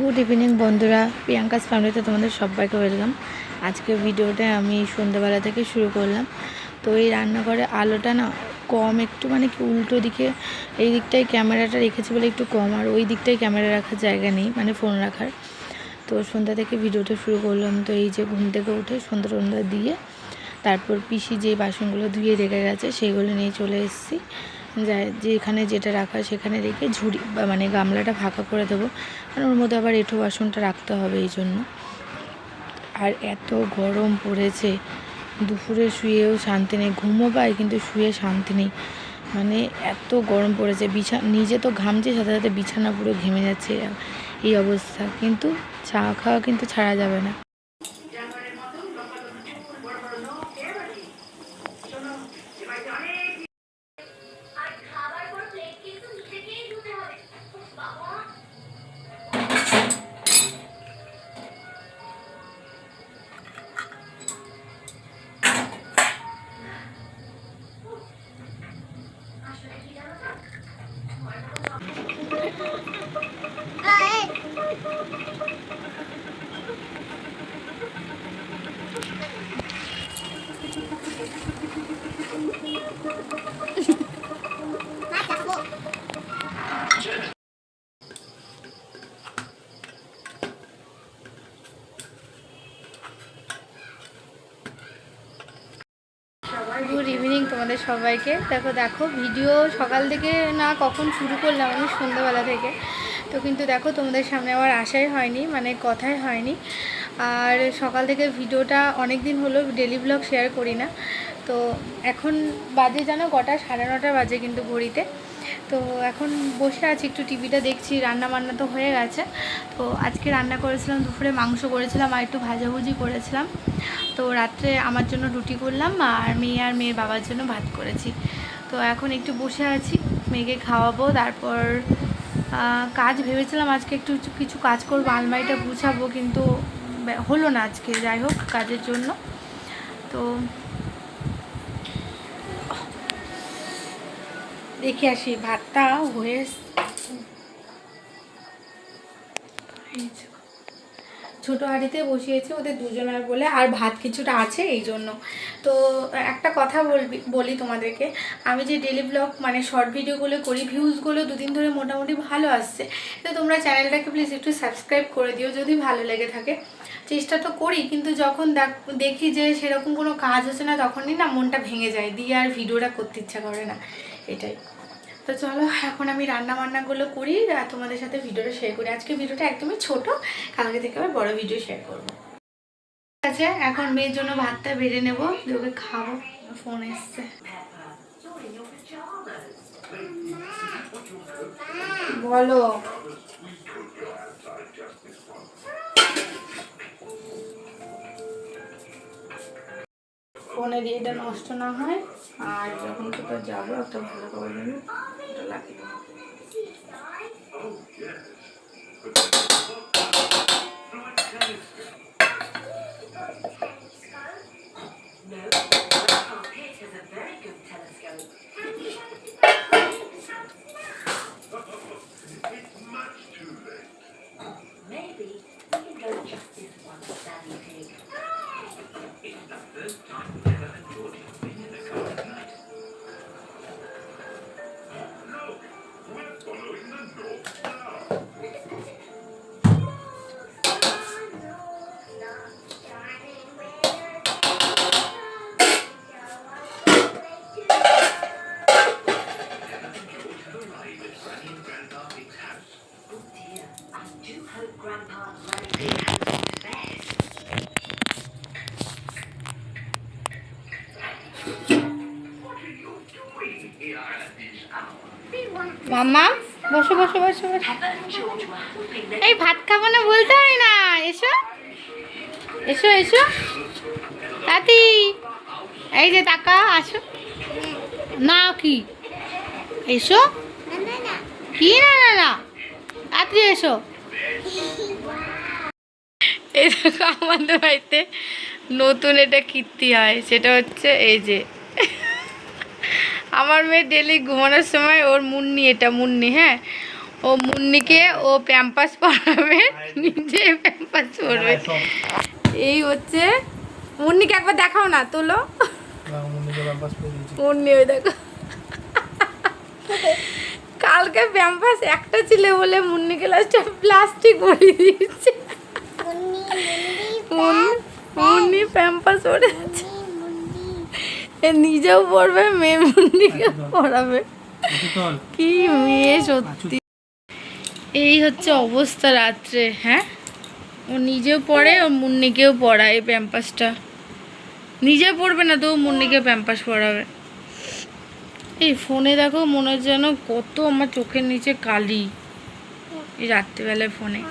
Good evening বন্ধুরা। Priyanka's ফ্যামিলিতে তোমাদের সবাইকে ওয়েলকাম আজকে ভিডিওটা আমি সন্ধ্যেবেলা থেকে শুরু করলাম। তো এই রান্নাঘরে আলোটা না কম, একটু মানে কি উল্টো দিকে, এই দিকটায় ক্যামেরাটা রেখেছি বলে একটু কম, আর ওই দিকটায় ক্যামেরা রাখার জায়গা নেই মানে ফোন রাখার। তো সন্ধ্যা থেকে ভিডিওটা শুরু করলাম। তো এই যে ঘুম থেকে উঠে সন্ধ্যা টন্ধ্যা দিয়ে, তারপর পিসি যে বাসনগুলো ধুয়ে রেখে গেছে সেগুলো নিয়ে চলে এসেছি। যেখানে যেটা রাখা সেখানে রেখে ঝুড়ি বা মানে গামলাটা ফাঁকা করে দেবো। কারণ ওর মধ্যে আবার এঁঠো বাসনটা রাখতে হবে এই জন্য। আর এত গরম পড়েছে, দুপুরে শুয়েও শান্তি নেই, ঘুমও পায় কিন্তু শুয়ে শান্তি নেই। মানে এত গরম পড়েছে, বিছা, নিজে তো ঘামছে, সাথে সাথে বিছানা পুরো ঘেমে যাচ্ছে, এই অবস্থা। কিন্তু চা খাওয়া কিন্তু ছাড়া যাবে না। গুড ইভিনিং তোমাদের সবাইকে। দেখো দেখো, ভিডিও সকাল থেকে না কখন শুরু করলাম আমি সন্ধ্যাবেলা থেকে। তো কিন্তু দেখো, তোমাদের সামনে আমার আশাই হয়নি মানে কথাই হয়নি। আর সকাল থেকে ভিডিওটা অনেক দিন হলো ডেলি ব্লগ শেয়ার করি না। তো এখন বাজে জানো কটা? সাড়ে নটা বাজে কিন্তু ঘড়িতে। তো এখন বসে আছি, একটু টিভিটা দেখছি রান্না বান্না তো হয়ে গেছে। তো আজকে রান্না করেছিলাম, দুপুরে মাংস করেছিলাম আর একটু ভাজাভুজি করেছিলাম। তো রাত্রে আমার জন্য রুটি করলাম আর মেয়ে আর মেয়ের বাবার জন্য ভাত করেছি। তো এখন একটু বসে আছি, মেয়েকে খাওয়াবো, তারপর কাজ ভেবেছিলাম আজকে একটু কিছু কাজ করব, আলমারিটা গুছাবো, কিন্তু হলো না আজকে, যাই হোক, কাজের জন্য। তো দেখে আসি ভাতটা হয়ে। ছোটো হাঁড়িতে বসিয়েছে ওদের দুজনের বলে, আর ভাত কিছুটা আছে এই জন্য। তো একটা কথা বলবি, বলি তোমাদেরকে, আমি যে ডেলি ব্লগ মানে শর্ট ভিডিওগুলো করি, ভিউজগুলো দুদিন ধরে মোটামুটি ভালো আসছে, তো তোমরা চ্যানেলটাকে প্লিজ একটু সাবস্ক্রাইব করে দিও যদি ভালো লেগে থাকে। চেষ্টা তো করি, কিন্তু যখন দেখ- যে সেরকম কোনো কাজ হচ্ছে না, তখনই না মনটা ভেঙে যায়, দিয়ে আর ভিডিওটা করতে ইচ্ছা করে না, এটাই। তো চলো, এখন আমি রান্না বান্নাগুলো করি, আর তোমাদের সাথে ভিডিওটা শেয়ার করি। আজকে ভিডিওটা একদমই ছোট কালকে থেকে আবার বড় ভিডিও শেয়ার করব। ঠিক আছে, এখন মেয়ের জন্য ভাতটা বেড়ে নেব ওকে খাব। ফোন এসছে। বলো। ফোনের ইয়েটা নষ্ট না হয়। আর যখন কোথাও যাব একটা ভালো করে জন্য লাগে। মাম্মা, বসো বসো বসো বসো। এই ভাত খাব না বলতে হয় না, এসো। এসো এসো। তাতি, এই যে টাকা আসো। না, কি? এসো। কি? না না না। তাড়াতাড়ি এসো। এই দেখো, আমাদের বাড়িতে নতুন এটা কীর্তি হয়, সেটা হচ্ছে এই যে। আমার মেয়ে ডেলি ঘুমানোর সময় ওর মুন্নি এটা মুন্নি হ্যাঁ? ও মুন্নিকে ও প্যাম্পাস পরাবে নিজে প্যাম্পাস পরবে এই হচ্ছে মুন্নিকে একবার দেখাও না তোলো। মুন্নি ওই দেখো। কালকে প্যাম্পাস একটা ছিল বলে মুন্নিকে লাস্টে প্লাস্টিক ভরিয়ে দিয়েছে। মুন্নি- মুন্নি প্যাম্পাস পরেছে এ নিজেও পড়বে, মেয়ে মুন্নিকে পড়াবে। কি মেয়ে সত্যি। এই হচ্ছে অবস্থা রাত্রে হ্যাঁ? ও নিজেও পড়ে, ও মুন্নিকেও পড়ায় এই প্যাম্পাসটা। নিজে পড়বে না তো মুন্নিকে প্যাম্পাস পড়াবে। এই ফোনে দেখো মনে হচ্ছে যেন কত আমার চোখের নিচে কালি। এই রাত্রিবেলায় ফোনে।